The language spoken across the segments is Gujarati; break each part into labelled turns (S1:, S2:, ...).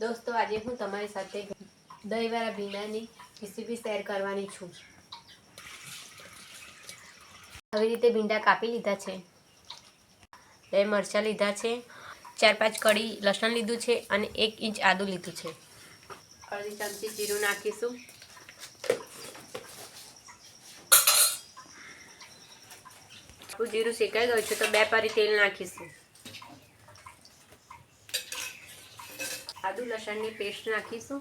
S1: દોસ્તો, આજે હું તમારી સાથે દહીંવાળા ભીંડાની રેસીપી શેર કરવાની છું. આવી રીતે ભીંડા કાપી લીધા છે. બે મરચાં લીધા છે. ચાર પાંચ કડી લસણ લીધું છે અને એક ઇંચ આદું લીધું છે. અડધી ચમચી જીરું નાખીશું. હું જીરું શેકાઈ ગયું છે તો બે પારી તેલ નાખીશું. આદુ લસણની પેસ્ટ નાખીશું.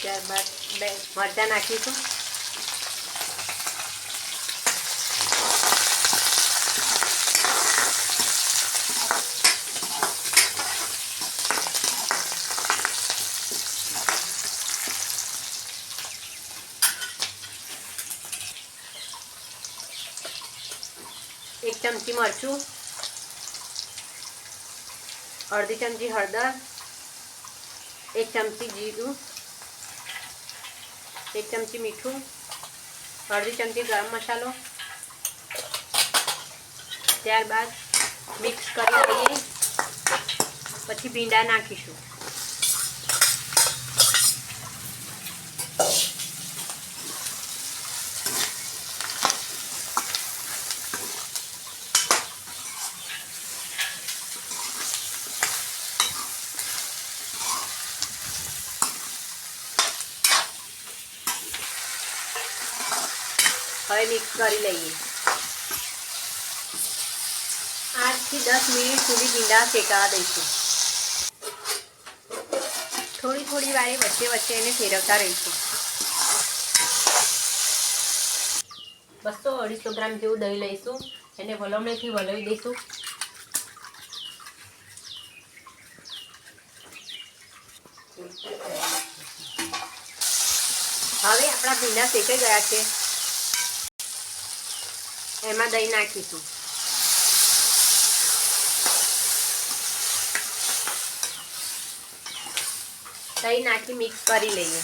S1: ત્યારબાદ બે મરચાં નાખીશું. એક ચમચી મરચું, અડધી ચમચી હળદર, એક ચમચી જીરું, એક ચમચી મીઠું, અડધી ચમચી ગરમ મસાલો. ત્યારબાદ મિક્સ કરી લઈએ, પછી ભીંડા નાખીશું. હવે મિક્સ કરી લઈએ. આઠથી દસ મિનિટ સુધી ભીંડા શેકાવા દઈશું. થોડી થોડી વારે વચ્ચે વચ્ચે એને ફેરવતા રહીશું. બસો અઢીસો ગ્રામ જેવું દહીં લઈશું. એને વલમણીથી વલવી દઈશું. હવે આપણા ભીંડા શેકાઈ ગયા છે. એમાં દહીં નાખીશું. દહીં નાખી મિક્સ કરી લઈએ.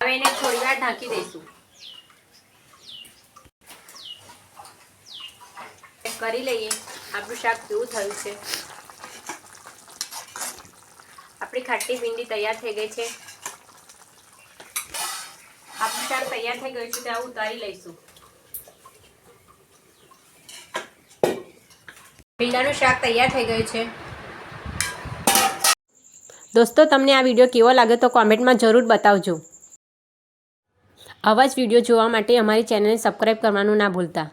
S1: હવે એને થોડી વાર ઢાંકી દઈશું. કરી લઈએ. આપણું શાક કેવું થયું છે. આપણી ખાટી ભીંડી તૈયાર થઈ ગઈ છે. આપણું શાક તૈયાર થઈ ગયું છે ત્યાં ઉતારી લઈશું. ભીંડાનું શાક તૈયાર થઈ ગયું છે. દોસ્તો, તમને આ વીડિયો કેવો લાગે તો કોમેન્ટમાં જરૂર બતાવજો. આવા જ વીડિયો જોવા માટે અમારી ચેનલને સબસ્ક્રાઈબ કરવાનું ના ભૂલતા.